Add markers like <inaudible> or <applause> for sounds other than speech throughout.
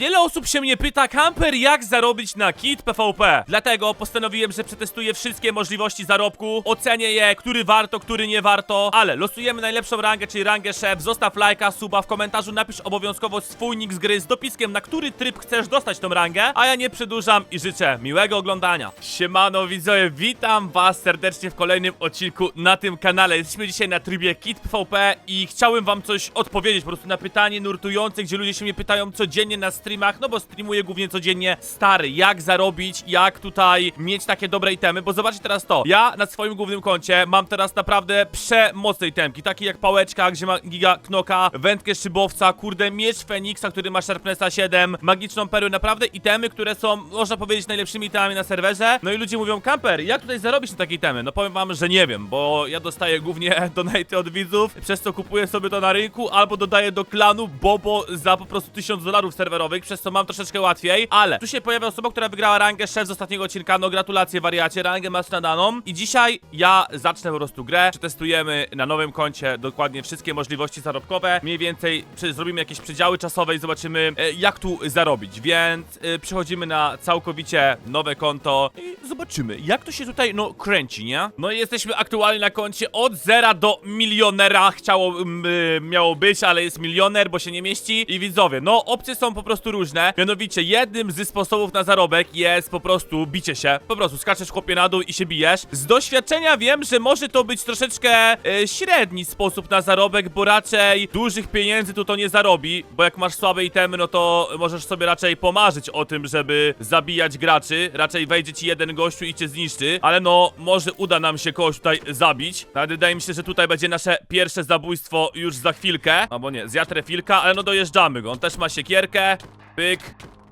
Wiele osób się mnie pyta, Camper, jak zarobić na kit PvP. Dlatego postanowiłem, że przetestuję wszystkie możliwości zarobku, ocenię je, który warto, który nie warto, ale losujemy najlepszą rangę, czyli rangę szef, zostaw lajka, suba w komentarzu, napisz obowiązkowo swój nick z gry z dopiskiem, na który tryb chcesz dostać tą rangę, a ja nie przedłużam i życzę miłego oglądania. Siemano widzowie, witam was serdecznie w kolejnym odcinku na tym kanale. Jesteśmy dzisiaj na trybie Kit PvP i chciałem wam coś odpowiedzieć po prostu na pytanie nurtujące, gdzie ludzie się mnie pytają codziennie na streamach, no bo streamuję głównie codziennie. Stary, jak zarobić, jak tutaj mieć takie dobre itemy, bo zobaczcie teraz to. Ja na swoim głównym koncie mam teraz naprawdę przemocne itemki, takie jak pałeczka, gdzie ma giga knoka, wędkę szybowca, kurde, miecz Feniksa, który ma Sharpnessa 7, magiczną perłę, naprawdę itemy, które są, można powiedzieć, najlepszymi itemami na serwerze. No i ludzie mówią, Camper, jak tutaj zarobić na takie itemy? No powiem wam, że nie wiem, bo ja dostaję głównie <laughs> donaty od widzów, przez co kupuję sobie to na rynku, albo dodaję do klanu Bobo za po prostu 1000 dolarów serwerowych, przez co mam troszeczkę łatwiej, ale tu się pojawia osoba, która wygrała rangę szef z ostatniego odcinka, no gratulacje wariacie, rangę masz nadaną. I dzisiaj ja zacznę po prostu grę, przetestujemy na nowym koncie dokładnie wszystkie możliwości zarobkowe, mniej więcej zrobimy jakieś przedziały czasowe i zobaczymy e, jak tu zarobić, więc e, przechodzimy na całkowicie nowe konto i zobaczymy jak to się tutaj no kręci, nie? No i jesteśmy aktualnie na koncie od zera do milionera, chciało, y, miało być, ale jest milioner, bo się nie mieści. I widzowie, no opcje są po prostu różne, mianowicie jednym ze sposobów na zarobek jest po prostu bicie się, po prostu skaczesz chłopie na dół i się bijesz. Z doświadczenia wiem, że może to być troszeczkę e, średni sposób na zarobek, bo raczej dużych pieniędzy tu to nie zarobi, bo jak masz słabe itemy, no to możesz sobie raczej pomarzyć o tym, żeby zabijać graczy, raczej wejdzie ci jeden gościu i cię zniszczy, ale no może uda nam się kogoś tutaj zabić. Nawet wydaje mi się, że tutaj będzie nasze pierwsze zabójstwo już za chwilkę, albo nie, zjadł refilka, ale no dojeżdżamy go, on też ma siekierkę, pyk,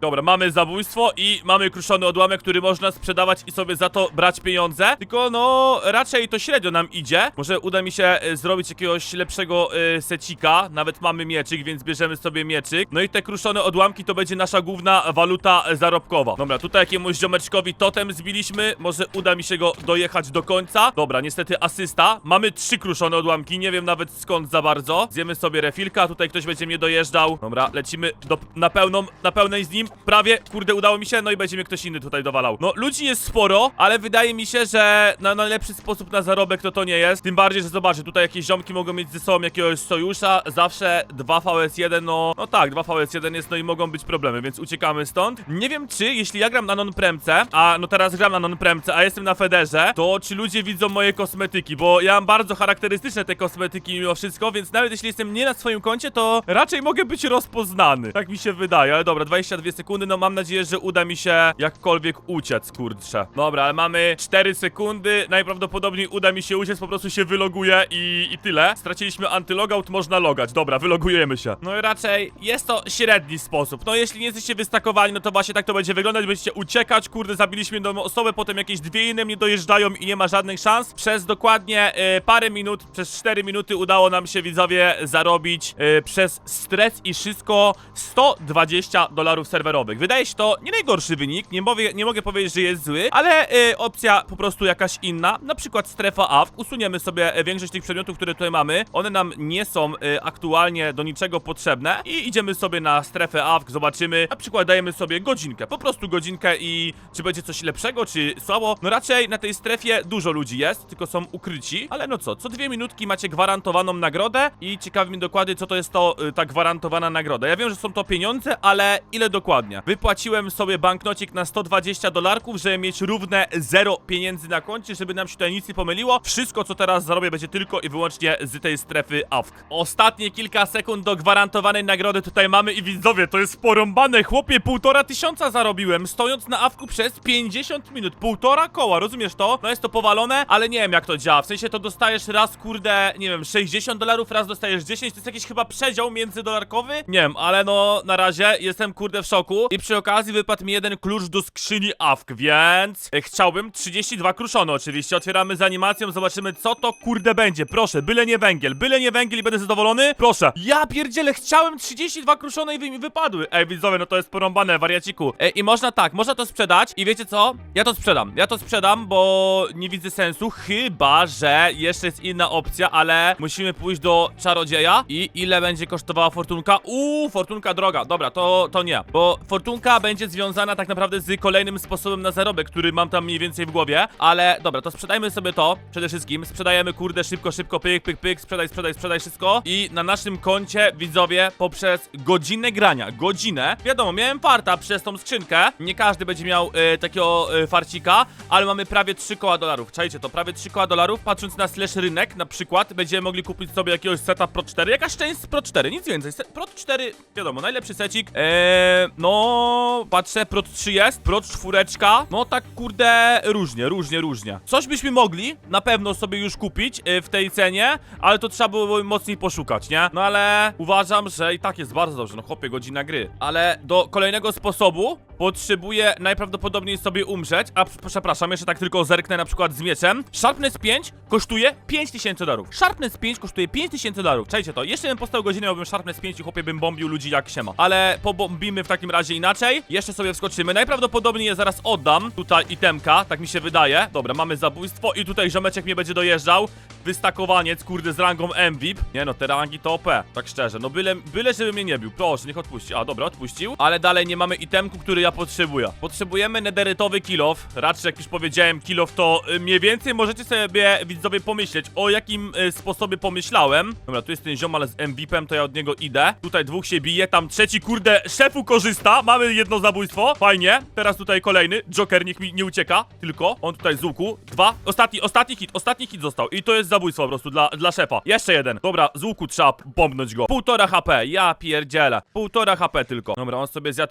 Dobra, mamy zabójstwo i mamy kruszony odłamek, który można sprzedawać i sobie za to brać pieniądze. Tylko no, raczej to średnio nam idzie. Może uda mi się e, zrobić jakiegoś lepszego e, secika. Nawet mamy mieczyk, więc bierzemy sobie mieczyk. No i te kruszone odłamki to będzie nasza główna waluta e, zarobkowa. Dobra, tutaj jakiemuś ziomeczkowi totem zbiliśmy. Może uda mi się go dojechać do końca. Dobra, niestety asysta. Mamy trzy kruszone odłamki, nie wiem nawet skąd za bardzo. Zjemy sobie refilka, tutaj ktoś będzie mnie dojeżdżał. Dobra, lecimy do, na pełną, na pełnej z nim. Prawie, kurde, udało mi się, no i będzie mnie ktoś inny tutaj dowalał. No, ludzi jest sporo, ale wydaje mi się, że na najlepszy sposób na zarobek to to nie jest. Tym bardziej, że zobaczcie, tutaj jakieś ziomki mogą mieć ze sobą jakiegoś sojusza. Zawsze 2 VS1, no, no tak, 2 VS1 jest, no i mogą być problemy, więc uciekamy stąd. Nie wiem, czy jeśli ja gram na non-premce, a no teraz gram na non-premce, a jestem na Federze, to czy ludzie widzą moje kosmetyki, bo ja mam bardzo charakterystyczne te kosmetyki mimo wszystko, więc nawet jeśli jestem nie na swoim koncie, to raczej mogę być rozpoznany. Tak mi się wydaje, ale dobra, 22 sekundy, no mam nadzieję, że uda mi się jakkolwiek uciec, kurczę. Dobra, ale mamy 4 sekundy, najprawdopodobniej uda mi się uciec, po prostu się wyloguję i, i tyle. Straciliśmy antylogout, można logać, dobra, wylogujemy się. No i raczej jest to średni sposób. No jeśli nie jesteście wystakowani, no to właśnie tak to będzie wyglądać, będziecie uciekać, kurde, zabiliśmy jedną osobę, potem jakieś dwie inne mnie dojeżdżają i nie ma żadnych szans. Przez dokładnie y, parę minut, przez 4 minuty udało nam się, widzowie, zarobić y, przez stres i wszystko 120 dolarów Wydaje się to nie najgorszy wynik, nie, mówię, nie mogę powiedzieć, że jest zły, ale y, opcja po prostu jakaś inna, na przykład strefa AWK. Usuniemy sobie e, większość tych przedmiotów, które tutaj mamy. One nam nie są y, aktualnie do niczego potrzebne i idziemy sobie na strefę AWK, zobaczymy. Na przykład dajemy sobie godzinkę, po prostu godzinkę i czy będzie coś lepszego, czy słabo. No raczej na tej strefie dużo ludzi jest, tylko są ukryci, ale no co, co dwie minutki macie gwarantowaną nagrodę i ciekawi mnie dokładnie, co to jest to y, ta gwarantowana nagroda. Ja wiem, że są to pieniądze, ale ile dokładnie? Wypłaciłem sobie banknocik na 120 dolarków, żeby mieć równe zero pieniędzy na koncie, żeby nam się tutaj nic nie pomyliło. Wszystko, co teraz zarobię, będzie tylko i wyłącznie z tej strefy AWK. Ostatnie kilka sekund do gwarantowanej nagrody tutaj mamy i widzowie, to jest porąbane, chłopie, półtora tysiąca zarobiłem, stojąc na AWKu przez 50 minut, półtora koła, rozumiesz to? No jest to powalone, ale nie wiem jak to działa, w sensie to dostajesz raz, kurde, nie wiem, 60 dolarów, raz dostajesz 10, to jest jakiś chyba przedział międzydolarkowy? Nie wiem, ale no, na razie jestem, kurde, w szoku i przy okazji wypadł mi jeden klucz do skrzyni AWK, więc e, chciałbym 32 kruszone oczywiście, otwieramy z animacją, zobaczymy co to, kurde, będzie, proszę, byle nie węgiel, byle nie węgiel i będę zadowolony, proszę, ja pierdzielę, chciałem 32 kruszone i wy mi wypadły, ej, widzowie, no to jest porąbane, wariaciku, e, i można tak, można to sprzedać i wiecie co, ja to sprzedam, ja to sprzedam, bo nie widzę sensu, chyba, że jeszcze jest inna opcja, ale musimy pójść do czarodzieja i ile będzie kosztowała fortunka, uuu, fortunka droga, dobra, to, to nie, bo fortunka będzie związana tak naprawdę z kolejnym sposobem na zarobek, który mam tam mniej więcej w głowie, ale dobra, to sprzedajmy sobie to przede wszystkim. Sprzedajemy kurde szybko, szybko, pyk, pyk, pyk, sprzedaj, sprzedaj, sprzedaj wszystko. I na naszym koncie widzowie poprzez godzinę grania, godzinę, wiadomo, miałem farta przez tą skrzynkę, nie każdy będzie miał e, takiego e, farcika, ale mamy prawie 3 koła dolarów, czajcie to, prawie 3 koła dolarów, patrząc na slash rynek na przykład, będziemy mogli kupić sobie jakiegoś seta Pro 4, jakaś część z Pro 4, nic więcej, Pro 4, wiadomo, najlepszy secik, eee, no, patrzę, Pro 3 jest, Pro 4, no tak kurde, różnie, różnie, różnie. Coś byśmy mogli na pewno sobie już kupić e, w tej cenie, ale to trzeba było mocniej poszukać, nie? No ale uważam, że i tak jest bardzo dobrze, no chłopie, godzina gry. Ale do kolejnego sposobu potrzebuję najprawdopodobniej sobie umrzeć, a przepraszam, jeszcze tak tylko zerknę na przykład z mieczem. Sharpness 5 kosztuje 5000 dolarów. Sharpness 5 kosztuje 5000 dolarów. Czajcie to, jeszcze bym postał godzinę, miałbym Sharpness 5 i chłopie bym bombił ludzi jak siema. Ale pobombimy w takim razie inaczej. Jeszcze sobie wskoczymy. Najprawdopodobniej je zaraz oddam. Tutaj itemka, tak mi się wydaje. Dobra, mamy zabójstwo i tutaj ziomeczek mnie będzie dojeżdżał. Wystakowaniec, kurde, z rangą MVP. Nie no, te rangi to OP, tak szczerze. No byle, byle żeby mnie nie bił. Proszę, niech odpuści. A, dobra, odpuścił. Ale dalej nie mamy itemku, który ja potrzebuję. Potrzebujemy nederytowy kilof. Raczej, jak już powiedziałem, kilof to y, mniej więcej możecie sobie, widzowie, pomyśleć, o jakim y, sposobie pomyślałem. Dobra, tu jest ten ziomal z MVP-em, to ja od niego idę. Tutaj dwóch się bije, tam trzeci, kurde, szefu korzysta. Mamy jedno zabójstwo. Fajnie. Teraz tutaj kolejny. Joker, niech mi nie ucieka. Tylko. On tutaj z łuku. Dwa. Ostatni, ostatni hit, ostatni hit został. I to jest zabójstwo po prostu dla, dla szefa. Jeszcze jeden. Dobra, z łuku trzeba bombnąć go. Półtora HP. Ja pierdzielę. Półtora HP tylko. Dobra, on sobie zjadł.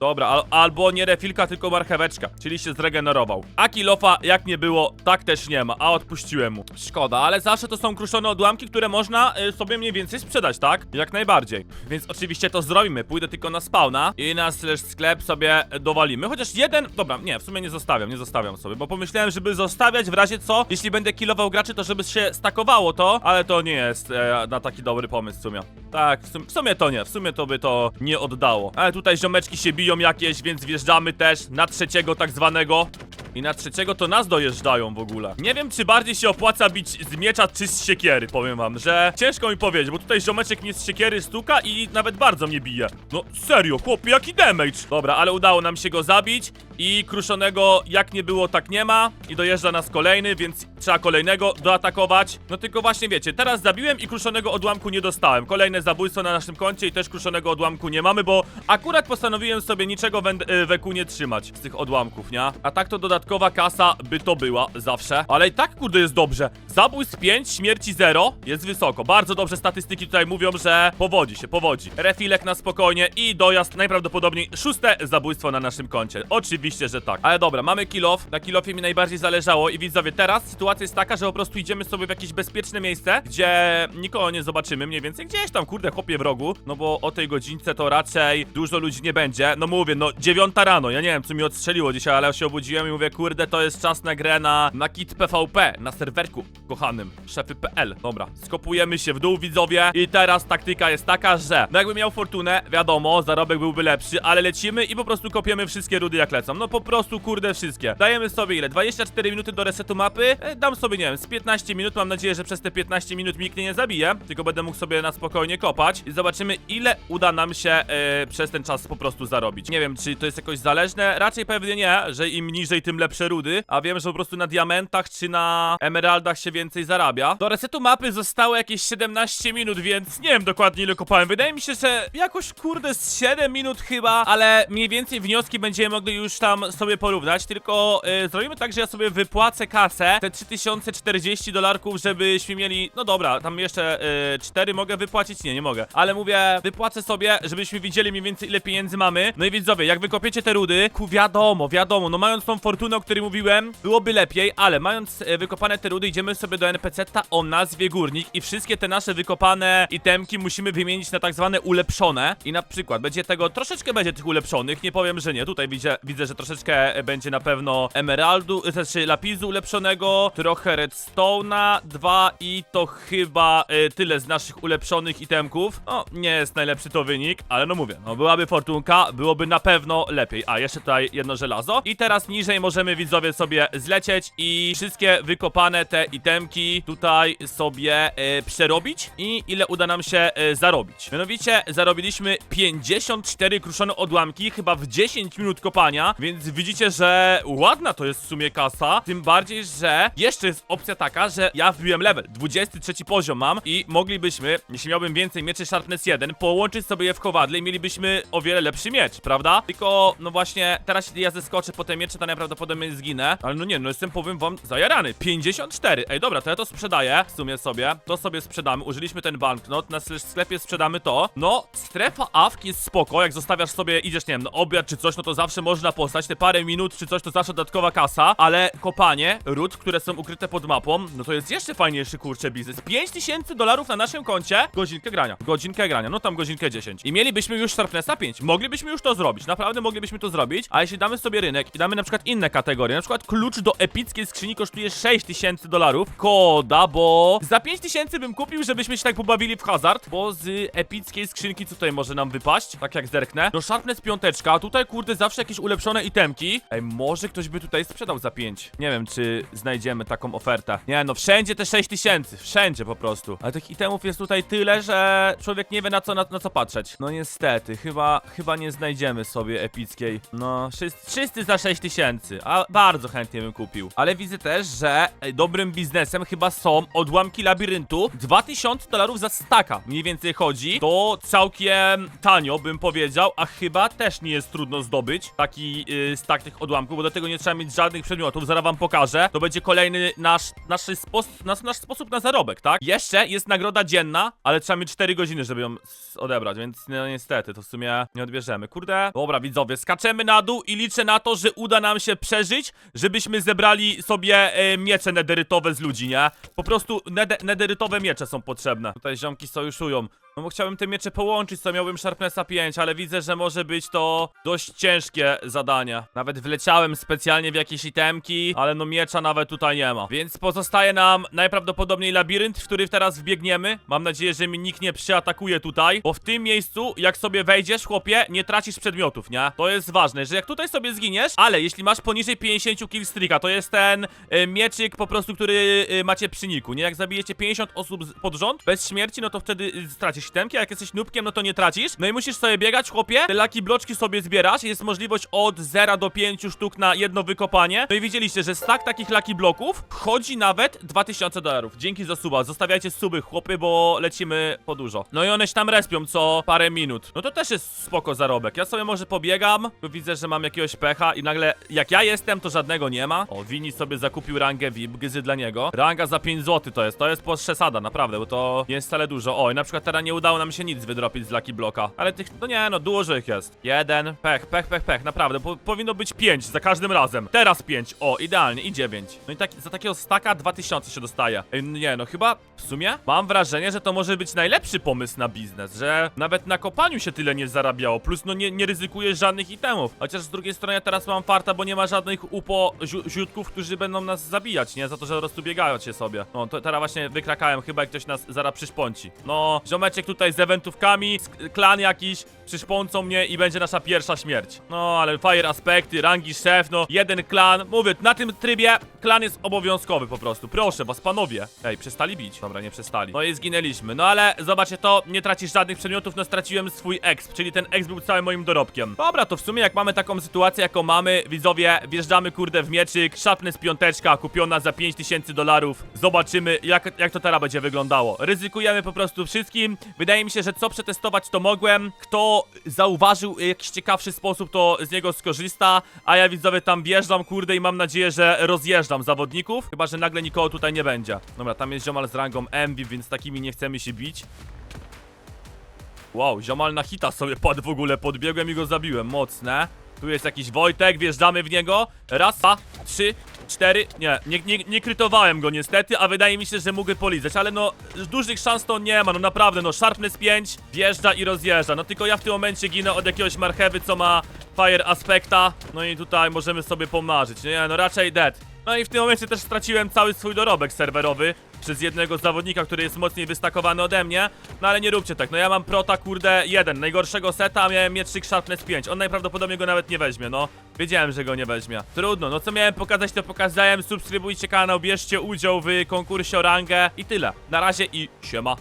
Dobra, al, albo nie refilka, tylko marcheweczka. Czyli się zregenerował. A kilofa, jak nie było, tak też nie ma. A odpuściłem mu. Szkoda, ale zawsze to są kruszone odłamki, które można y, sobie mniej więcej sprzedać, tak? Jak najbardziej. Więc oczywiście to zrobimy. Pójdę tylko na spawna i na slash sklep sobie dowalimy. Chociaż jeden. Dobra, nie, w sumie nie zostawiam, nie zostawiam sobie, bo pomyślałem, żeby zostawiać w razie co, jeśli będę killował graczy, to żeby się stakowało to, ale to nie jest e, na taki dobry pomysł w sumie. Tak, w sumie, w sumie to nie, w sumie to by to nie oddało. Ale tutaj ziomeczki się biją jakieś, więc wjeżdżamy też na trzeciego tak zwanego. I na trzeciego to nas dojeżdżają w ogóle. Nie wiem, czy bardziej się opłaca bić z miecza czy z siekiery, powiem wam, że ciężko mi powiedzieć, bo tutaj ziomeczek mnie z siekiery stuka i nawet bardzo mnie bije. No serio, chłopie, jaki damage! Dobra, ale udało nam się go zabić i kruszonego jak nie było, tak nie ma. I dojeżdża nas kolejny, więc trzeba kolejnego doatakować. No tylko właśnie wiecie, teraz zabiłem i kruszonego odłamku nie dostałem. Kolejne zabójstwo na naszym koncie i też kruszonego odłamku nie mamy, bo akurat postanowiłem sobie niczego weku nie trzymać z tych odłamków, nie? A tak to dodatkowa kasa by to była zawsze. Ale i tak kurde jest dobrze. Zabójstw 5, śmierci 0 jest wysoko. Bardzo dobrze statystyki tutaj mówią, że powodzi się, powodzi. Refilek na spokojnie i dojazd najprawdopodobniej szóste zabójstwo na naszym koncie. Oczywiście, że tak. Ale dobra, mamy kill off. Na kill offie mi najbardziej zależało i widzowie, teraz sytuacja jest taka, że po prostu idziemy sobie w jakieś bezpieczne miejsce, gdzie nikogo nie zobaczymy mniej więcej. Gdzieś tam, kurde, chłopie w rogu. No bo o tej godzince to raczej dużo ludzi nie będzie. No mówię, no dziewiąta rano. Ja nie wiem, co mi odstrzeliło dzisiaj, ale się obudziłem i mówię, kurde, to jest czas na grę na, na kit PvP, na serwerku kochanym, szefy.pl. Dobra, skopujemy się w dół, widzowie. I teraz taktyka jest taka, że no jakby miał fortunę, wiadomo, zarobek byłby lepszy, ale lecimy i po prostu kopiemy wszystkie rudy jak lecą. No po prostu, kurde, wszystkie. Dajemy sobie ile? 24 minuty do resetu mapy? E, dam sobie, nie wiem, z 15 minut. Mam nadzieję, że przez te 15 minut mi nikt mnie nie zabije, tylko będę mógł sobie na spokojnie kopać i zobaczymy, ile uda nam się e, przez ten czas po prostu zarobić. Nie wiem, czy to jest jakoś zależne. Raczej pewnie nie, że im niżej, tym lepsze rudy, a wiem, że po prostu na diamentach czy na emeraldach się więcej zarabia. Do resetu mapy zostało jakieś 17 minut, więc nie wiem dokładnie ile kopałem. Wydaje mi się, że jakoś kurde z 7 minut chyba, ale mniej więcej wnioski będziemy mogli już tam sobie porównać, tylko e, zrobimy tak, że ja sobie wypłacę kasę, te 3040 dolarków, żebyśmy mieli, no dobra, tam jeszcze e, 4 mogę wypłacić? Nie, nie mogę, ale mówię, wypłacę sobie, żebyśmy widzieli mniej więcej ile pieniędzy mamy. No i widzowie, jak wykopiecie te rudy, ku wiadomo, wiadomo, no mając tą fortunę, o której mówiłem, byłoby lepiej, ale mając e, wykopane te rudy, idziemy sobie do NPC-ta o nazwie Górnik i wszystkie te nasze wykopane itemki musimy wymienić na tak zwane ulepszone i na przykład będzie tego, troszeczkę będzie tych ulepszonych, nie powiem, że nie, tutaj widzę, widzę że troszeczkę będzie na pewno emeraldu, e, znaczy lapisu ulepszonego, trochę redstone'a, dwa i to chyba e, tyle z naszych ulepszonych itemków. No, nie jest najlepszy to wynik, ale no mówię, no byłaby fortunka, byłoby na pewno lepiej. A, jeszcze tutaj jedno żelazo. I teraz niżej możemy widzowie sobie zlecieć i wszystkie wykopane te itemki tutaj sobie e, przerobić i ile uda nam się e, zarobić. Mianowicie zarobiliśmy 54 kruszone odłamki, chyba w 10 minut kopania, więc widzicie, że ładna to jest w sumie kasa, tym bardziej, że jeszcze jest opcja taka, że ja wbiłem level, 23 poziom mam i moglibyśmy, jeśli miałbym więcej mieczy Sharpness 1, połączyć sobie je w kowadle i mielibyśmy o wiele lepszy miecz, prawda? Tylko, no właśnie, teraz jeśli ja zeskoczę po te miecze, to najprawdopodobniej zginę, ale no nie, no jestem, powiem wam, zajarany, 54, ej dobra, to ja to sprzedaję, w sumie sobie, to sobie sprzedamy, użyliśmy ten banknot, na sklepie sprzedamy to, no, strefa AFK jest spoko, jak zostawiasz sobie, idziesz, nie wiem, no obiad czy coś, no to zawsze można postać, te parę minut czy coś, to zawsze dodatkowa kasa, ale kopanie ród, które są ukryte pod mapą, no to jest jeszcze fajniejszy, kurczę, biznes, 5000 dolarów na naszym koncie, godzinkę grania, godzinkę grania, no tam godzinkę 10 i mielibyśmy już Sharpnessa 5, moglibyśmy już to zrobić, naprawdę moglibyśmy to zrobić, a jeśli damy sobie rynek i damy na przykład inne kategorie, na przykład klucz do epickiej skrzyni kosztuje 6000 dolarów, koda, bo za 5000 bym kupił, żebyśmy się tak pobawili w hazard, bo z epickiej skrzynki co tutaj może nam wypaść, tak jak zerknę, no Sharpness piąteczka, tutaj kurde zawsze jakieś ulepszone itemki, ej, może ktoś by tutaj sprzedał za 5, nie wiem czy znajdziemy taką ofertę, nie no, wszędzie te 6000, wszędzie po prostu, ale tych itemów jest tutaj tyle, że człowiek nie wie na co, na, na co patrzeć, no niestety, chyba, chyba nie znajdziemy sobie epickiej, no, wszyscy, za 6000, a bardzo chętnie bym kupił, ale widzę też, że dobrym biznesem chyba są odłamki labiryntu, 2000 dolarów za staka, mniej więcej chodzi, to całkiem tanio bym powiedział, a chyba też nie jest trudno zdobyć. Taki yy, stak tych odłamków, bo do tego nie trzeba mieć żadnych przedmiotów, zaraz wam pokażę, to będzie kolejny nasz, nasz, spos nasz, nasz sposób na zarobek, tak? Jeszcze jest nagroda dzienna, ale trzeba mieć 4 godziny, żeby ją odebrać, więc no niestety, to w sumie nie odbierzemy. Kurde, dobra widzowie, skaczemy na dół i liczę na to, że uda nam się przeżyć, żebyśmy zebrali sobie e, miecze nederytowe z ludzi, nie? Po prostu nede nederytowe miecze są potrzebne. Tutaj ziomki sojuszują. No bo chciałbym te miecze połączyć, co miałbym Sharpnessa 5, ale widzę, że może być to dość ciężkie zadanie. Nawet wleciałem specjalnie w jakieś itemki, ale no miecza nawet tutaj nie ma. Więc pozostaje nam najprawdopodobniej labirynt, w który teraz wbiegniemy. Mam nadzieję, że mi nikt nie przyatakuje tutaj, bo w tym miejscu, jak sobie wejdziesz, chłopie, nie tracisz przedmiotów, nie? To jest ważne, że jak tutaj sobie zginiesz, ale jeśli masz poniżej 50 killstreaka, to jest ten y, mieczyk po prostu, który y, macie przy niku, nie? Jak zabijecie 50 osób pod rząd, bez śmierci, no to wtedy y, stracisz itemki, a jak jesteś nubkiem, no to nie tracisz. No i musisz sobie biegać, chłopie, te lucky bloczki sobie zbierasz, jest możliwość od 0 do 5 sztuk na jedno wykopanie. No i widzieliście, że stack takich lucky bloków wchodzi nawet 2000 dolarów. Dzięki za suba, zostawiajcie suby, chłopy, bo lecimy po dużo. No i one się tam respią co parę minut. No to też jest spoko zarobek. Ja sobie może pobiegam, tu widzę, że mam jakiegoś pecha i nagle, jak ja jestem, to żadnego nie ma. O, Wini sobie zakupił rangę VIP, gzy dla niego. Ranga za 5 zł to jest, to jest przesada, naprawdę, bo to nie jest wcale dużo. O, i na przykład teraz nie udało nam się nic wydropić z Lucky Bloka. Ale tych, no nie, no dużo ich jest. Jeden, pech, pech, pech, pech, naprawdę, po, powinno być 5 za każdym razem. Teraz 5, o, idealnie, i 9. No i tak, za takiego staka 2000 się dostaje. Ej, nie, no chyba w sumie mam wrażenie, że to może być najlepszy pomysł na biznes, że nawet na kopaniu się tyle nie zarabiało, plus no nie, nie ryzykujesz żadnych itemów. Chociaż z drugiej strony ja teraz mam farta, bo nie ma żadnych upo ziu- ziutków, którzy będą nas zabijać, nie? Za to, że po prostu biegają się sobie. No, to teraz właśnie wykrakałem, chyba jak ktoś nas zaraz przyszpąci. No, ziomeczek tutaj z eventówkami, klan jakiś, przyszpącą mnie i będzie nasza pierwsza śmierć. No, ale fire aspekty, rangi szef, no, jeden klan. Mówię, na tym trybie klan jest obowiązkowy po prostu. Proszę was, panowie. Ej, przestali bić. Dobra, nie przestali. No i zginęliśmy. No ale zobaczcie to, nie tracisz żadnych przedmiotów, no straciłem swój exp, czyli ten exp był całym moim dorobkiem. Dobra, to w sumie jak mamy taką sytuację, jaką mamy, widzowie, wjeżdżamy kurde w mieczyk, Sharpness piąteczka kupiona za 5000 dolarów. Zobaczymy, jak, jak to teraz będzie wyglądało. Ryzykujemy po prostu wszystkim. Wydaje mi się, że co przetestować to mogłem. Kto zauważył jakiś ciekawszy sposób, to z niego skorzysta. A ja widzowie tam wjeżdżam, kurde, i mam nadzieję, że rozjeżdżam zawodników. Chyba, że nagle nikogo tutaj nie będzie. Dobra, tam jest ziomal z rangą MV, więc takimi nie chcemy się bić. Wow, ziomal na hita sobie padł w ogóle, podbiegłem i go zabiłem, mocne. Tu jest jakiś Wojtek, wjeżdżamy w niego. Raz, dwa, trzy, cztery. Nie, nie, nie, nie krytowałem go niestety, a wydaje mi się, że mógłby polizać, ale no, dużych szans to nie ma, no naprawdę, no, Sharpness 5, wjeżdża i rozjeżdża. No tylko ja w tym momencie ginę od jakiegoś marchewy, co ma Fire Aspekta, no i tutaj możemy sobie pomarzyć, nie, no raczej dead. No i w tym momencie też straciłem cały swój dorobek serwerowy przez jednego zawodnika, który jest mocniej wystakowany ode mnie, no ale nie róbcie tak, no ja mam prota kurde jeden, najgorszego seta, a miałem mietrzyk Sharpness 5, on najprawdopodobniej go nawet nie weźmie, no. Wiedziałem, że go nie weźmie. Trudno, no co miałem pokazać, to pokazałem, subskrybujcie kanał, bierzcie udział w konkursie o rangę i tyle. Na razie i siema.